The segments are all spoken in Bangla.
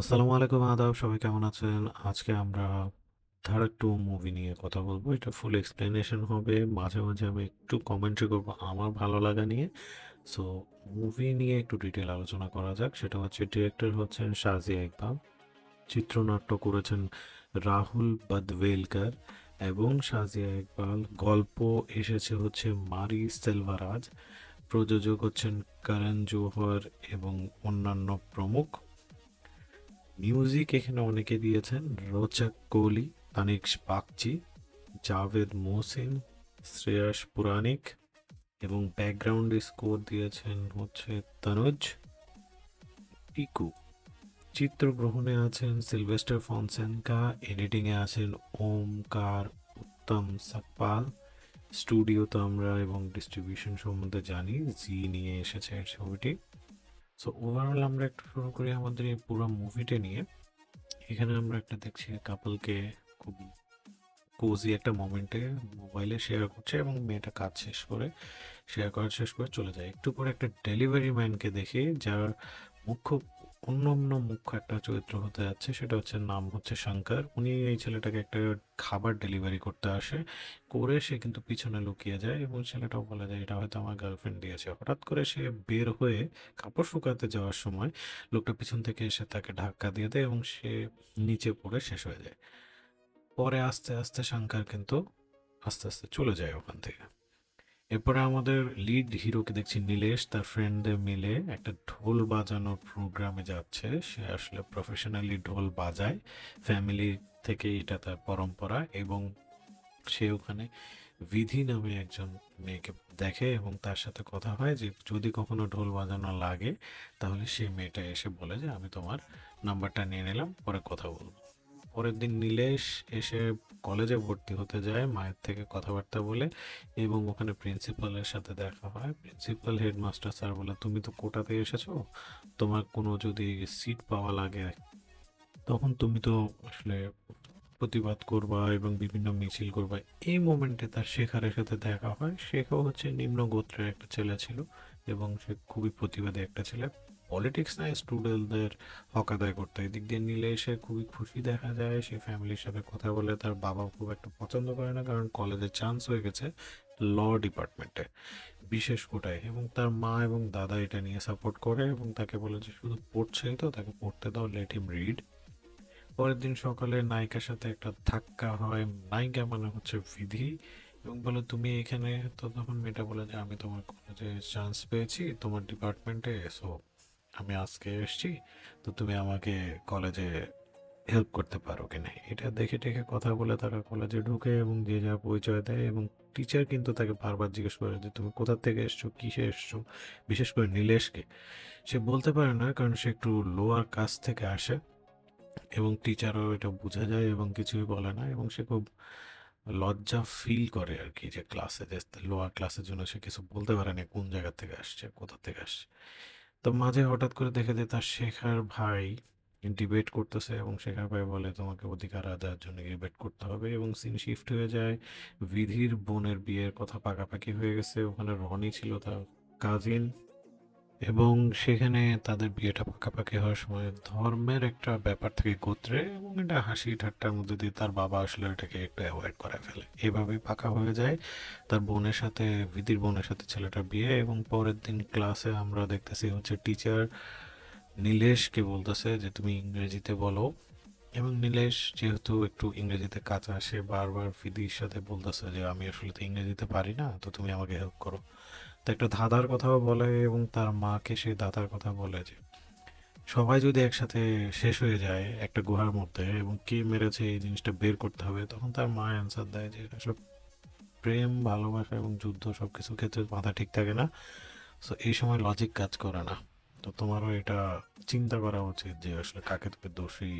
আসসালামু আলাইকুম আদাব সবাই কেমন আছেন? আজকে আমরা 'ধাড়ক 2' মুভি নিয়ে কথা বলব। এটা ফুল এক্সপ্লেনেশন হবে। মাঝে, মাঝে আমি একটু কমেন্ট্রি করব আমার ভালো লাগা নিয়ে। সো মুভি নিয়ে একটু ডিটেইল আলোচনা করা যাক। সেটা হচ্ছে ডিরেক্টর হচ্ছেন শাজিয়া ইকবাল। চিত্রনাট্য করেছেন রাহুল বদওয়েলকর এবং শাজিয়া ইকবাল। গল্প এসেছে হচ্ছে মারি সেলভারাজ। প্রযোজক হচ্ছেন করণ জোহর এবং অন্যান্য প্রমুখ। মিউজিক এখানে অনেকে দিয়েছেন রোচক কোহলি, তানিক বাগচি, জাভেদ মোহসিন, শ্রেয়াস পুরাণিক এবং ব্যাকগ্রাউন্ড স্কোর দিয়েছেন হচ্ছে তনুজ টিকু। চিত্রগ্রহণে আছেন সিলভেস্টার ফনসেনকা, এডিটিংয়ে আছেন ওমকার উত্তম সাকপাল। স্টুডিও তো আমরা এবং ডিস্ট্রিবিউশন সম্বন্ধে জানি জি নিয়ে এসেছে ছবিটি। সো ওভারঅল আমরা একটু শুরু করি আমাদের এই পুরো মুভিটা নিয়ে। এখানে আমরা একটা দেখছি কাপলকে খুব কোজি একটা মোমেন্টে মোবাইলে শেয়ার করছে এবং মেয়েটা কাজ শেষ করে শেয়ার করা শেষ করে চলে যায়। একটু পরে একটা ডেলিভারি ম্যানকে দেখি, যার মুখ্য অন্যান্য মুখ্য একটা চরিত্র হতে যাচ্ছে সেটা হচ্ছে নাম হচ্ছে শঙ্কর। উনি এই ছেলেটাকে একটা খাবার ডেলিভারি করতে আসে। করে সে কিন্তু পিছনে লুকিয়ে যায় এবং ছেলেটাও বলে যে এটা হয়তো আমার গার্লফ্রেন্ড দিয়েছে। হঠাৎ করে সে বের হয়ে কাপড় শুকাতে যাওয়ার সময় লোকটা পিছন থেকে এসে তাকে ধাক্কা দিয়ে দেয় এবং সে নিচে পড়ে শেষ হয়ে যায়। পরে আস্তে, আস্তে শঙ্কর কিন্তু আস্তে, আস্তে চলে যায় ওখান থেকে। এরপরে আমাদের লিড হিরোকে দেখছি নীলেশ, তার ফ্রেন্ডদের মিলে একটা ঢোল বাজানোর প্রোগ্রামে যাচ্ছে। সে আসলে প্রফেশনালি ঢোল বাজায়। ফ্যামিলি থেকে এটা তার পরম্পরা এবং সে ওখানে বিধি নামে একজন মেয়েকে দেখে এবং তার সাথে কথা হয় যে, যদি কখনো ঢোল বাজানো লাগে, তাহলে সেই মেয়েটা এসে বলে যে, আমি তোমার নাম্বারটা নিয়ে নিলাম, পরে কথা বলব। পরের দিন নীলেশ এসে কলেজে ভর্তি হতে যায়, মায়ের থেকে কথাবার্তা বলে এবং ওখানে প্রিন্সিপালের সাথে দেখা হয়। প্রিন্সিপাল হেডমাস্টার স্যার বলে, তুমি তো কোটাতে এসেছ। তোমার কোনো যদি সিট পাওয়া লাগে, তখন তুমি তো আসলে প্রতিবাদ করবা এবং বিভিন্ন মিছিল করবা। এই মোমেন্টে তার শেখারের সাথে দেখা হয়। শেখও হচ্ছে নিম্ন গোত্রের একটা ছেলে ছিল এবং সে খুবই প্রতিবাদী একটা ছেলে। পলিটিক্স না স্টুডেন্টদের হক আদায় করতো। এদিক দিয়ে নীলেশে খুবই খুশি দেখা যায়। সে ফ্যামিলির সাথে কথা বলে, তার বাবা খুব একটা পছন্দ করে না, কারণ কলেজে চান্স হয়ে গেছে ল ডিপার্টমেন্টে বিশেষ কোটায় এবং তার মা এবং দাদা এটা নিয়ে সাপোর্ট করে এবং তাকে বলে যে, শুধু পড়ছেই তো, তাকে পড়তে দাও লেট হিম রিড। পরের দিন সকালে নায়িকার সাথে একটা ধাক্কা হয়। নায়িকা মানে হচ্ছে বিধি, এবং বলে, তুমি এখানে তো তখন মেয়েটা বলে যে, আমি তোমার কলেজে চান্স পেয়েছি, তোমার ডিপার্টমেন্টে সো আমি আজকে এসেছি, তো তুমি আমাকে কলেজে হেল্প করতে পারো কিনা এটা দেখে টেখে কথা বলে তারা কলেজে ঢুকে এবং যে যা পরিচয় দেয় এবং টিচার কিন্তু তাকে বারবার জিজ্ঞেস করে যে, তুমি কোথা থেকে এসছো? কিসে এসছো? বিশেষ করে নীলেশকে। সে বলতে পারে না, কারণ সে একটু লোয়ার কাস্ট থেকে আসে এবং টিচারও এটা বোঝা যায় এবং কিছুই বলে না এবং সে খুব লজ্জা ফিল করে আর কি যে ক্লাসে যে লোয়ার ক্লাসের জন্য সে কিছু বলতে পারে না, কোন জায়গা থেকে আসছে, কোথা থেকে আসছে। তো মাঝে হঠাৎ করে দেখে যে তার শেখার ভাই ডিবেট করতেছে এবং শেখার ভাই বলে, তোমাকে অধিকার আদায়ের জন্য ডিবেট করতে হবে। এবং সিন শিফট হয়ে যায়। বিধির বোনের বিয়ের কথা পাকাপাকি হয়ে গেছে। ওখানে রনি ছিল তার কাজিন এবং সেখানে তাদের বিয়েটা পাকাপাকি হওয়ার সময় ধর্মের একটা ব্যাপার থেকে গোত্রে এবং এটা হাসি ঠাট্টার মধ্যে দিয়ে তার বাবা আসলে এটাকে একটু অ্যাভয়েড করে ফেলে। এভাবেই পাকা হয়ে যায়। তার বোনের সাথে বিধির বোনের সাথে ছেলেটার বিয়ে এবং পরের দিন ক্লাসে আমরা দেখতেছি হচ্ছে টিচার নীলেশকে বলতেছে যে, তুমি ইংরেজিতে বলো। এবং নীলেশ যেহেতু একটু ইংরেজিতে কাঁচা আসে বারবার ফিদির সাথে বলতেছে যে, আমি আসলে তো ইংরেজিতে পারি না, তো তুমি আমাকে হেল্প করো। তো একটা ধাঁধার কথাও বলে এবং তার মাকে সেই ধাঁধার কথা বলে যে, সবাই যদি একসাথে শেষ হয়ে যায় একটা গুহার মধ্যে এবং কে মেরেছে এই জিনিসটা বের করতে হবে, তখন তার মা অ্যান্সার দেয় যে সব প্রেম, ভালোবাসা এবং যুদ্ধ সব কিছু ক্ষেত্রে মাথা ঠিক থাকে না সো এই সময় লজিক কাজ করে না তো তোমারও এটা চিন্তা করা উচিত যে, আসলে কাকে তুমি দোষী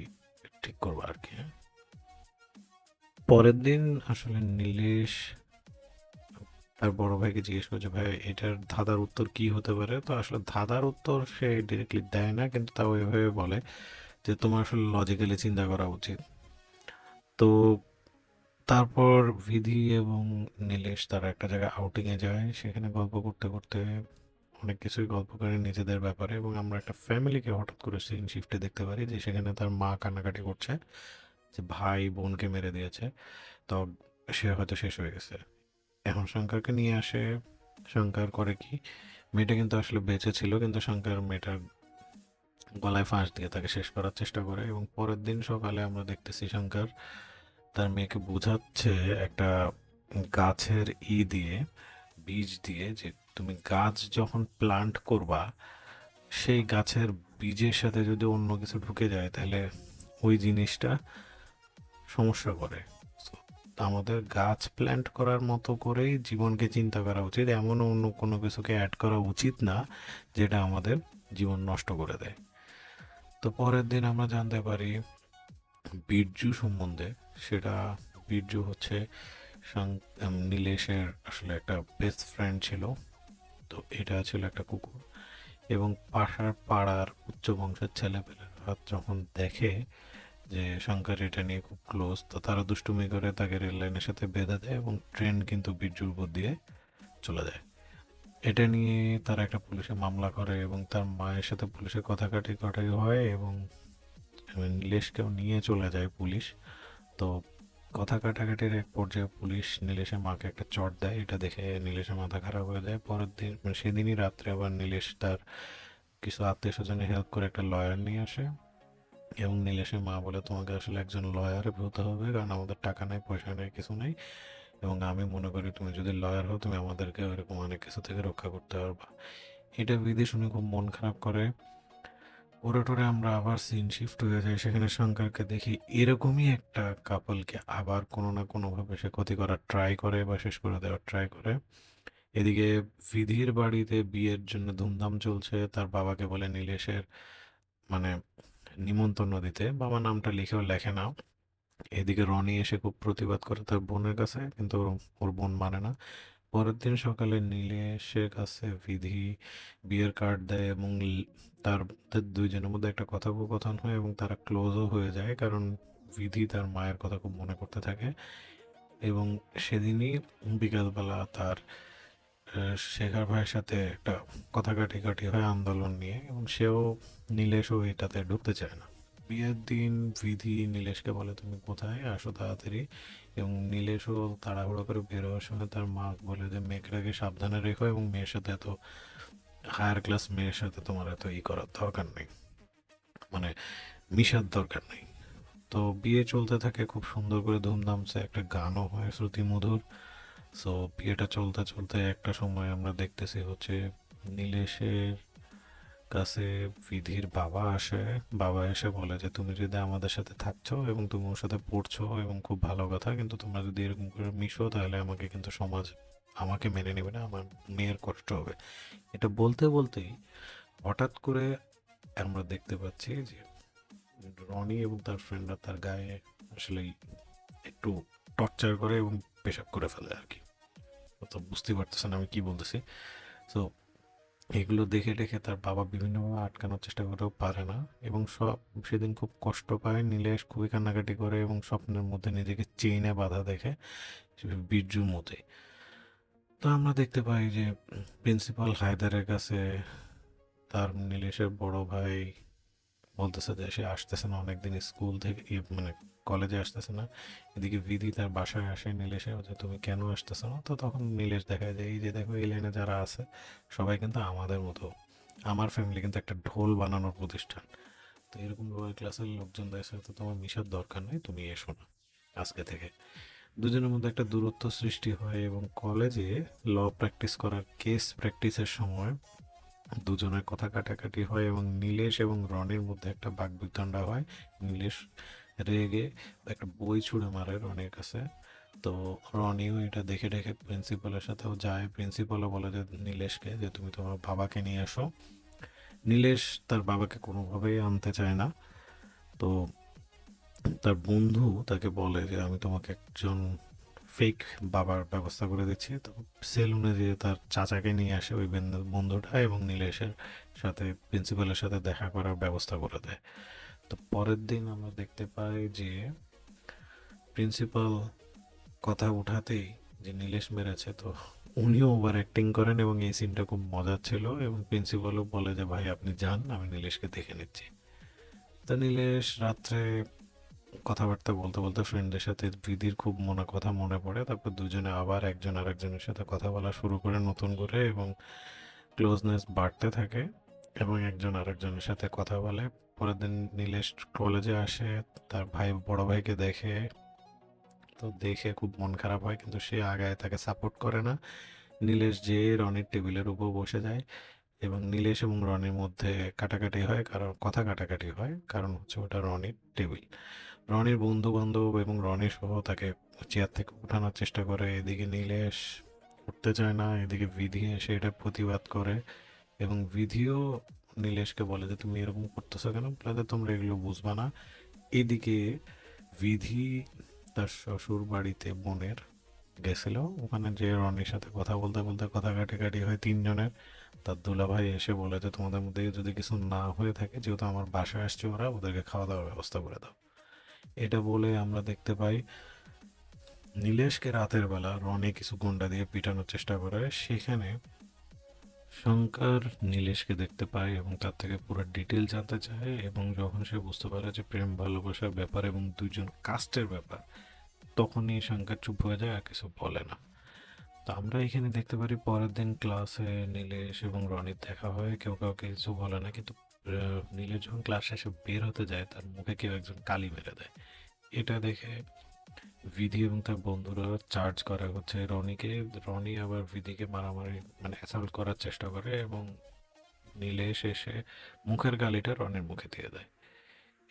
ঠিক করব আর কি হ্যাঁ? পরের দিন আসলে নীলেশ তার বড় ভাইকে জিজ্ঞেস করছে, ভাই, এটার ধাঁধার উত্তর কি হতে পারে? তো আসলে ধাঁধার উত্তর সে ডিরেক্টলি দেয় না, কিন্তু তাও এভাবে বলে যে, তোমার আসলে লজিক্যালি চিন্তা করা উচিত। তো তারপর বিধি এবং নীলেশ তারা একটা জায়গায় আউটিংয়ে যায়। সেখানে গল্প করতে করতে অনেক কিছুই গল্প করে নিজেদের ব্যাপারে এবং আমরা একটা ফ্যামিলিকে হঠাৎ করে সিন শিফটে দেখতে পারি যে, সেখানে তার মা কান্নাকাটি করছে যে, ভাই বোনকে মেরে দিয়েছে। তো সে হয়তো শেষ হয়ে গেছে। এখন শঙ্করকে নিয়ে আসে, শঙ্কর করে কি? মেয়েটা কিন্তু আসলে বেঁচে ছিল, কিন্তু শঙ্কর মেয়েটার গলায় ফাঁস দিয়ে তাকে শেষ করার চেষ্টা করে এবং পরের দিন সকালে আমরা দেখতেছি শঙ্কর তার মেয়েকে বোঝাচ্ছে একটা গাছের ই দিয়ে, বীজ দিয়ে যে তুমি গাছ যখন প্লান্ট করবা, সেই গাছের বীজের সাথে যদি অন্য কিছু ঢুকে যায়, তাহলে ওই জিনিসটা সমস্যা করে। আমাদের গাছ প্ল্যান্ট করার মতো করেই জীবনকে চিন্তা করা উচিত। এমন অন্য কোনো কিছুকে অ্যাড করা উচিত না, যেটা আমাদের জীবন নষ্ট করে দেয়। তো পরের দিন আমরা জানতে পারি বীরজু সম্বন্ধে। সেটা বীরজু হচ্ছে নীলেশের আসলে একটা বেস্ট ফ্রেন্ড ছিল। তো এটা ছিল একটা কুকুর। এবং পাশার পাড়ার উচ্চ বংশের ছেলেপেলেরা যখন দেখে যে শঙ্কর এটা নিয়ে খুব ক্লোজ তো তারা দুষ্টুমি করে তাকে রেল লাইনের সাথে বেঁধে দেয় এবং ট্রেন কিন্তু বীরজুর উপর দিয়ে চলে যায়। এটা নিয়ে তারা একটা পুলিশে মামলা করে এবং তার মায়ের সাথে পুলিশের কথা কাটি কাটাই হয় এবং নীলেশকেও নিয়ে চলে যায় পুলিশ। তো কথা কাটাকাটির এক পর্যায়ে পুলিশ নীলেশের মাকে একটা চট দেয়, এটা দেখে নীলেশের মাথা খারাপ হয়ে যায়। পরের দিন মানে সেদিনই রাত্রে আবার নীলেশ তার কিছু আত্মীয় স্বজনের হেল্প করে একটা লয়ার নিয়ে আসে। এবং নীলেশের মা বলে তোমাকে আসলে একজন লয়ারে হতে হবে, কারণ আমাদের টাকা নেই, পয়সা নেই, কিছু নেই। এবং আমি মনে করি তুমি যদি লয়ার হও, তুমি আমাদেরকে এরকম অনেক কিছু থেকে রক্ষা করতে পারবা। এটা বিধি শুনে খুব মন খারাপ করে। ওরে টোরে আমরা আবার সিন শিফট হয়ে যাই, সেখানে শঙ্করকে দেখি এরকমই একটা কাপলকে আবার কোনো না কোনোভাবে সে ক্ষতি করার ট্রাই করে বা শেষ করে দেওয়ার ট্রাই করে। এদিকে বিধির বাড়িতে বিয়ের জন্য ধুমধাম চলছে, তার বাবাকে বলে নীলেশের মানে নিমন্ত্রণ দিতে। বাবা নামটা লিখেও লেখে না। এদিকে রনি এসে খুব প্রতিবাদ করে তার বোনের কাছে, কিন্তু ওর- বোন মানে না। পরের দিন সকালে নীলেশের কাছে বিধি, বিয়ের কার্ড দেয় এবং তার দুইজনের মধ্যে একটা কথোপকথন হয় এবং তারা ক্লোজও হয়ে যায়, কারণ বিধি তার মায়ের কথা খুব মনে করতে থাকে। এবং সেদিনই বিকালবেলা তার শেখার ভাইয়ের সাথে একটা কথা কাটি হয় আন্দোলন নিয়ে, এবং সেও নীলেশও এটাতে ঢুকতে চায় না। বিয়ের দিন বিধি নীলেশকে বলে, তুমি কোথায়? আসো তাড়াতাড়ি। এবং নীলেশও তাড়াহুড়ো করে বের হওয়ার সময় তার মা বলে যে, মেয়েটাকে সাবধানে রেখো এবং মেয়ের সাথে এত হায়ার ক্লাস মেয়ের সাথে তোমার এত ই করার দরকার নেই। মানে মিশার দরকার নেই। তো বিয়ে চলতে থাকে, খুব সুন্দর করে ধুমধামসে একটা গানও হয় শ্রুতি মধুর সো বিয়েটা চলতে চলতে একটা সময় আমরা দেখতেছি হচ্ছে নীলেশের কাছে বিধির বাবা আসে। বাবা এসে বলে যে, তুমি যদি আমাদের সাথে থাকছো এবং তুমি ওর সাথে পড়ছো এবং খুব ভালো কথা, কিন্তু তোমরা যদি এরকম করে মিশো, তাহলে আমাকে কিন্তু সমাজ আমাকে মেনে নেবে না, আমার মেয়ের কষ্ট হবে। এটা বলতে বলতেই হঠাৎ করে আমরা দেখতে পাচ্ছি যে, রনি এবং তার ফ্রেন্ডরা তার গায়ে আসলে একটু টর্চার করে এবং পেশাব করে ফেলে আর কি। তো বুঝতে পারতেছেন আমি কি বলতেছি। তো এগুলো দেখে দেখে তার বাবা বিভিন্নভাবে আটকানোর চেষ্টা করেও পারে না এবং সব সেদিন খুব কষ্ট পায়, নীলেশ খুবই কান্নাকাটি করে এবং স্বপ্নের মধ্যে নিজেকে চেইনে বাধা দেখে বীরজুর মতে তো আমরা দেখতে পাই যে প্রিন্সিপাল হায়দারের কাছে তার নীলেশের বড় ভাই বলতেছে যে সে আসতেছে না, অনেকদিন স্কুল থেকে মানে কলেজে আসতেছে না। এদিকে বিধি তার বাসায় আসে নীলেশে, যে তুমি কেন আসতেছো না? তো তখন নীলেশ দেখায় যে, এই যে দেখো, এই লাইনে যারা আছে, সবাই কিন্তু আমাদের মতো। আমার ফ্যামিলি কিন্তু একটা ঢোল বানানোর প্রতিষ্ঠান। তো এরকম ক্লাসের লোকজনদের সাথে তোমার মিশার দরকার নেই, তুমি এসো না আজকে থেকে। দুজনের মধ্যে একটা দূরত্ব সৃষ্টি হয় এবং কলেজে ল প্র্যাকটিস করার কেস প্র্যাকটিসের সময় দুজনের কথা কাটাকাটি হয় এবং নীলেশ এবং রনের মধ্যে একটা বাকবিতণ্ডা হয়। নীলেশ রেগে একটা বই ছুঁড়ে মারে রনির কাছে। তো রনিও এটা দেখে দেখে প্রিন্সিপালের সাথেও যায়। প্রিন্সিপালও বলে যে, নীলেশকে, যে তুমি তোমার বাবাকে নিয়ে আসো নীলেশ তার বাবাকে কোনোভাবেই আনতে চায় না। তো তার বন্ধু তাকে বলে যে, আমি তোমাকে একজন ফেক বাবার ব্যবস্থা করে দিচ্ছি। তো সেলুনে দিয়ে তার চাচাকে নিয়ে আসে ওই বন্ধুটা এবং নীলেশের সাথে প্রিন্সিপালের সাথে দেখা করার ব্যবস্থা করে দেয়। তো পরের দিন আমরা দেখতে পাই যে প্রিন্সিপাল কথা উঠাতেই যে নীলেশ মেরেছে, তো উনিও ওভার অ্যাক্টিং করেন এবং এই সিনটা খুব মজার ছিল এবং প্রিন্সিপালও বলে যে, ভাই, আপনি যান, আমি নীলেশকে দেখে নিচ্ছি। তো নীলেশ রাত্রে কথাবার্তা বলতে বলতে ফ্রেন্ডের সাথে বিধির খুব মনে কথা মনে পড়ে। তারপর দুজনে আবার একজন আরেকজনের সাথে কথা বলা শুরু করে নতুন করে এবং ক্লোজনেস বাড়তে থাকে এবং একজন আরেকজনের সাথে কথা বলে। পরের দিন নীলেশ কলেজে আসে, তার ভাই, বড় ভাইকে দেখে। তো দেখে খুব মন খারাপ হয়, কিন্তু সে আগায় তাকে সাপোর্ট করে না। নীলেশ যে রনির টেবিলের উপর বসে যায় এবং নীলেশ এবং রনির মধ্যে কাটাকাটি হয়, কারণ, কথা কাটাকাটি হয়, কারণ হচ্ছে ওটা রনির টেবিল রনির বন্ধু বান্ধব এবং রনি সহ তাকে চেয়ার থেকে উঠানোর চেষ্টা করে। এদিকে নীলেশ উঠতে চায় না, এদিকে বিধি এসে এটা প্রতিবাদ করে এবং বিধিও নীলেশকে বলে যে, তুমি এরকম করতেছো কেন? যে তোমরা এগুলো বুঝবা না। এদিকে বিধি তার শ্বশুর বাড়িতে বোনের গেছিল। ওখানে যে রনির সাথে কথা বলতে বলতে কথা কাটাকাটি হয় তিনজনের, তার দুলাভাই এসে বলে যে, তোমাদের মধ্যে যদি কিছু না হয়ে থাকে, যেহেতু আমার বাসায় আসছে ওরা, ওদেরকে খাওয়া দাওয়ার ব্যবস্থা করে দাও। এটা বলে আমরা দেখতে পাই, নীলেশকে রাতের বেলা রনি কিছু গুন্ডা দিয়ে পিটানোর চেষ্টা করে। সেখানে শঙ্কর নীলেশকে দেখতে পায় এবং তার থেকে পুরো ডিটেল জানতে চায় এবং যখন সে বুঝতে পারে যে প্রেম, ভালোবাসার ব্যাপার এবং দুজন কাস্টের ব্যাপার, তখনই শঙ্কর চুপ হয়ে যায় আর কিছু বলে না। তো আমরা এখানে দেখতে পারি পরের দিন ক্লাসে নীলেশ এবং রনির দেখা হয়। কেউ কাউকে কিছু বলে না, কিন্তু নীলেশ যখন ক্লাস শেষে বের হতে যায়, তার মুখে কেউ একজন কালি মেরে দেয়। এটা দেখে বিধি এবং তার বন্ধুরা চার্জ করা। হচ্ছে রনিকে, রনি আবার বিধিকে মারামারি মানে অ্যাসাল্ট করার চেষ্টা করে এবং নীলেশ শেষে মুখের গালিটা রনির মুখে দিয়ে দেয়।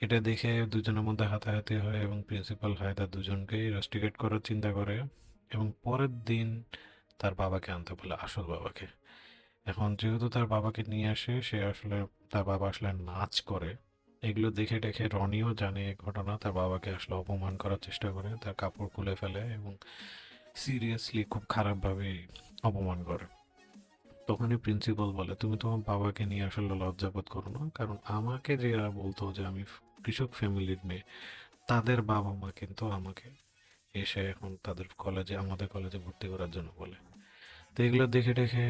এটা দেখে দুজনের মধ্যে হাতাহাতি হয় এবং প্রিন্সিপাল হায়দার দুজনকেই রাস্টিকেট করার চিন্তা করে এবং পরের দিন তার বাবাকে আনতে বলে, আসল বাবাকে। এখন যেহেতু তার বাবাকে নিয়ে আসে, সে আসলে তার বাবা আসলে নাচ করে। এগুলো দেখে দেখে রনিও জানে এই ঘটনা। তার বাবাকে আসলে অপমান করার চেষ্টা করে। তার কাপড় খুলে ফেলে এবং সিরিয়াসলি খুব খারাপভাবে অপমান করে। তখনই প্রিন্সিপাল বলে, তুমি তোমার বাবাকে নিয়ে আসলে লজ্জাবোধ করো না। কারণ আমাকে যারা বলতো যে আমি কৃষক ফ্যামিলির মেয়ে, তাদের বাবা মা কিন্তু আমাকে এসে এখন তাদের কলেজে আমাদের কলেজে ভর্তি করার জন্য বলে। তো এগুলো দেখে দেখে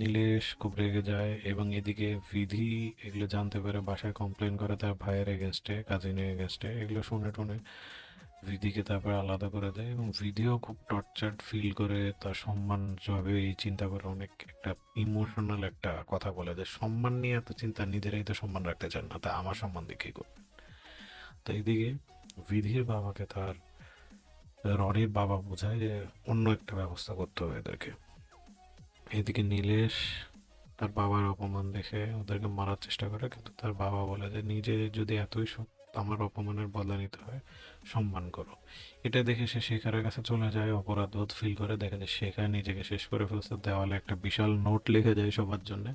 নীলেশ খুব রেগে যায় এবং এদিকে বিধি এগুলো জানতে পারে, বাসায় কমপ্লেন করে তার ভাইয়ের এগেনস্টে কাজিনের এগেনস্টে এগুলো শুনে টুনে বিধিকে তারপরে আলাদা করে দেয় এবং ভিডিও খুব টর্চার্ড ফিল করে, তার সম্মান যেভাবে এই চিন্তা করে অনেক একটা ইমোশনাল একটা কথা বলে যে, সম্মান নিয়ে এত চিন্তা, নিজেরাই তো সম্মান রাখতে চান না, তা আমার সম্মান দিকেই করবে? তো এইদিকে বিধির বাবাকে তার রনির বাবা বোঝায় যে অন্য একটা ব্যবস্থা করতে হবে এদেরকে। এদিকে নীলেশ তার বাবার অপমান দেখে ওদেরকে মারার চেষ্টা করে, কিন্তু তার বাবা বলে যে, নিজে যদি এতই আমার অপমানের বদলা নিতে হয়, সম্মান করো। এটা দেখে সে শেখারের কাছে চলে যায়, অপরাধ বোধ ফিল করে। দেখে যে শেখা নিজেকে শেষ করে ফেলছে, দেওয়ালে একটা বিশাল নোট লিখে যায় সবার জন্য।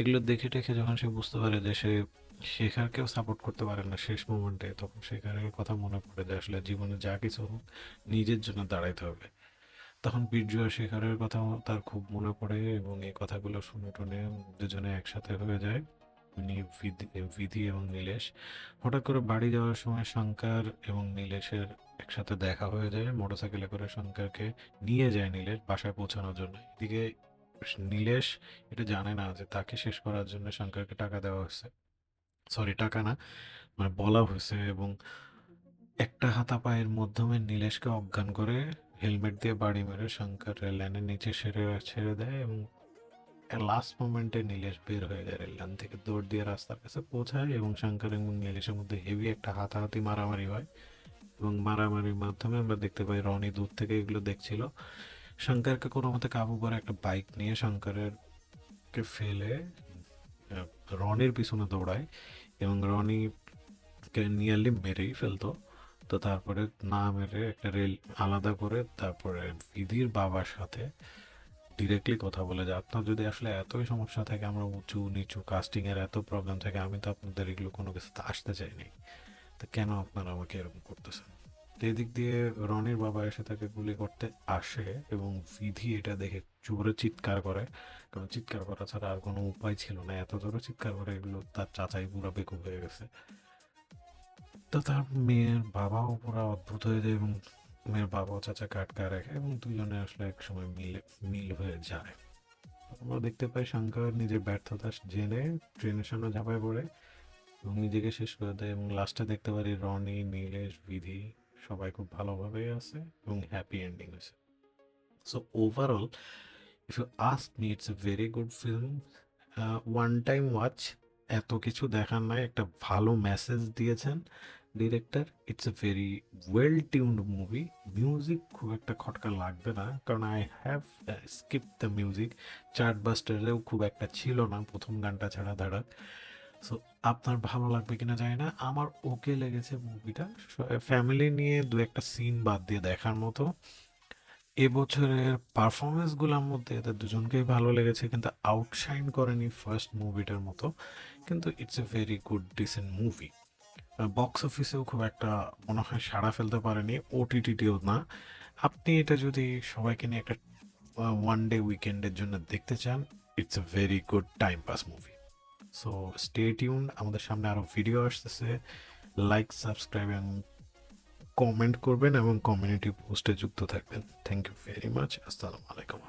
এগুলো দেখে টেখে যখন সে বুঝতে পারে যে, সে শেখারকেও সাপোর্ট করতে পারে না শেষ মোমেন্টে তখন শেখারের কথা মনে পড়ে যে আসলে জীবনে যা কিছু হোক, নিজের জন্য দাঁড়াইতে হবে। তখন বীর্য শেখারের কথা তার খুব মনে পড়ে এবং এই কথাগুলো শুনে টুনে দুজনে একসাথে হয়ে যায়। উনি বিধি এবং নীলেশ। হঠাৎ করে বাড়ি যাওয়ার সময় শঙ্কর এবং নীলেশের একসাথে দেখা হয়ে যায়। মোটরসাইকেলে করে শঙ্করকে নিয়ে যায় নীলেশ বাসায় পৌঁছানোর জন্য। এদিকে নীলেশ এটা জানে না যে তাকে শেষ করার জন্য শঙ্করকে টাকা দেওয়া হয়েছে। সরি, টাকা না মানে বলা হয়েছে এবং একটা হাতা পায়ের মাধ্যমে নীলেশকে অজ্ঞান করে হেলমেট দিয়ে বাড়ি মেরে শঙ্কর রেল লাইনের নিচে সেরে ছেড়ে দেয় এবং লাস্ট মোমেন্টে নীলেশ বের হয়ে যায় রেল লাইন থেকে। দৌড় দিয়ে রাস্তার কাছে পৌঁছায় এবং শঙ্কর এবং নীলেশের মধ্যে হেভি একটা হাতাহাতি মারামারি হয় এবং মারামারির মাধ্যমে আমরা দেখতে পাই রনি দূর থেকে এগুলো দেখছিল। শঙ্করকে কোনো মতে কাবু করে একটা বাইক নিয়ে শঙ্করের কে ফেলে রনির পিছনে দৌড়ায় এবং রনিকে নিয়ারলি মেরেই ফেলতো। তো তারপরে না মেরে একটা রেল আলাদা করে তারপরে বিধির বাবার সাথে ডিরেক্টলি কথা বলে যে, আপনার যদি আসলে এতই সমস্যা থাকে, আমরা উঁচু, নিচু কাস্টিংয়ের এত প্রবলেম থাকে, আমি তো আপনাদের এগুলো কোনো কিছুতে আসতে চাইনি। তো কেন আপনারা আমাকে এরকম করতেছেন? এদিক দিয়ে রনির বাবা এসে তাকে গুলি করতে আসে এবং বিধি এটা দেখে জোরে চিৎকার করে। কারণ চিৎকার করা ছাড়া আর কোনো উপায় ছিল না। এত জোরে চিৎকার করে এগুলো তার চাচাই পুরো বেকুব হয়ে গেছে। তো তার মেয়ের বাবাও পুরো অদ্ভুত হয়ে যায় এবং মেয়ের বাবাও ও চাচা কাটকা রাখে এবং দুজনে আসলে এক সময় মিলে, মিল হয়ে যায়। আমরা দেখতে পাই শঙ্কর নিজের ব্যর্থতা জেনে ট্রেনের সামনে ঝাঁপায় পড়ে এবং নিজেকে শেষ করে দেয় এবং লাস্টে দেখতে পারি রনি, নীলেশ, বিধি সবাই খুব ভালোভাবে আছে এবং হ্যাপি এন্ডিং হয়েছে। So overall if you ask me it's a very good film one time watch এত কিছু দেখার নাই, একটা ভালো মেসেজ দিয়েছেন। Director it's a very well tuned movie music খুব একটা খটকা লাগবে না, কারণ I have skip the music chart বাস্টারেও খুব একটা ছিল না প্রথম গানটা ছাড়া ধারা সো আপনার ভালো লাগবে কিনা জানি না। আমার ওকে লেগেছে মুভিটা ফ্যামিলি নিয়ে দু একটা সিন বাদ দিয়ে দেখার মতো। এবছরের পারফরমেন্সগুলোর মধ্যে এদের দুজনকেই ভালো লেগেছে, কিন্তু আউটশাইন করেনি ফার্স্ট মুভিটার মতো। কিন্তু it's a very good decent movie box অফিসেও খুব একটা মনে হয় সাড়া ফেলতে পারেনি ওটিটিটিও না। আপনি এটা যদি সবাইকে নিয়ে একটা ওয়ান ডে উইকেন্ডের জন্য দেখতে চান it's a very good time pass movie so stay tune আমাদের সামনে আরও ভিডিও আসতেছে। লাইক সাবস্ক্রাইব এবং কমেন্ট করবেন এবং কমিউনিটি পোস্টে যুক্ত থাকবেন। থ্যাংক ইউ ভেরি মাচ আসসালামু আলাইকুম।